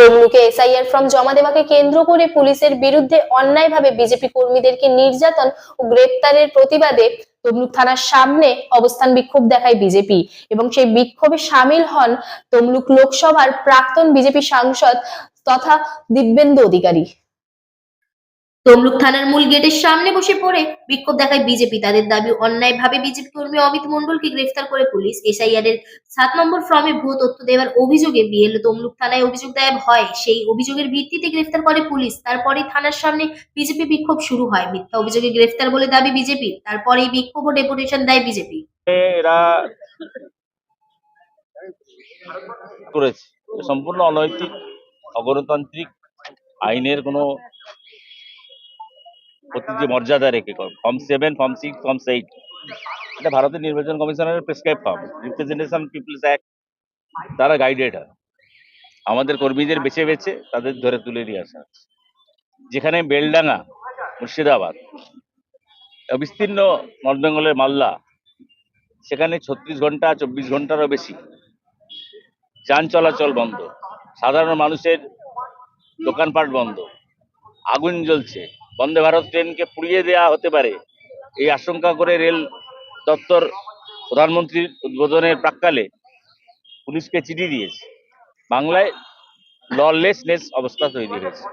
তমলুকে SIR form জমা দেওয়াকে কেন্দ্র করে পুলিশের বিরুদ্ধে অন্যায়ভাবে বিজেপি কর্মীদেরকে নির্যাতন ও গ্রেপ্তারের প্রতিবাদে তমলুক থানার সামনে অবস্থান বিক্ষোভ দেখায় বিজেপি। এবং সেই বিক্ষোভে সামিল হন তমলুক লোকসভার প্রাক্তন বিজেপি সাংসদ তথা দিব্যেন্দু অধিকারী। তমলুক থানার মূল গেটের সামনে বসে পড়ে বিক্ষোভ দেখায় বিজেপি। তাদের দাবি, অন্যায়ভাবে বিজেপি কর্মী অমিত মন্ডলকে গ্রেফতার করে পুলিশ। এসআইআর এর সাত নম্বর ফর্মে ভুয়ো তথ্য দেওয়ার অভিযোগে বিএল তমলুক থানায় অভিযোগ দায়ের হয় সেই অভিযোগের ভিত্তিতে গ্রেফতার করে পুলিশ। তারপরে থানার সামনে বিজেপি বিক্ষোভ শুরু হয়। মিথ্যা অভিযোগে গ্রেফতার বলে দাবি বিজেপি। তারপরেই বিক্ষোভ ও ডেপুটেশন দেয় বিজেপি। করেছে। সম্পূর্ণ অনৈতিক, অগণতান্ত্রিক আইনের কোনো প্রতি যে মর্যাদা রেখে form seven form six form eight এটা ভারতের নির্বাচন কমিশনের prescribe form representation people's act তারা গাইডেড হয় আমাদের কর্মীদের বেছে বেছে তাদের ধরে তুলে নিয়ে আসা। যেখানে বেলডাঙ্গা, মুর্শিদাবাদ বিস্তীর্ণ নর্থ বেঙ্গলের মালদা, সেখানে ছত্রিশ ঘণ্টা, চব্বিশ ঘন্টারও বেশি। যান চলাচল বন্ধ। সাধারণ মানুষের দোকানপাট বন্ধ। আগুন জ্বলছে। বন্দে ভারত ট্রেনকে পুড়িয়ে দেওয়া হতে পারে, এই আশঙ্কা করে রেল দপ্তর প্রধানমন্ত্রীর উদ্বোধনের প্রাককালে পুলিশকে চিঠি দিয়েছে। বাংলায় ললেসনেস অবস্থা তৈরি হয়েছে।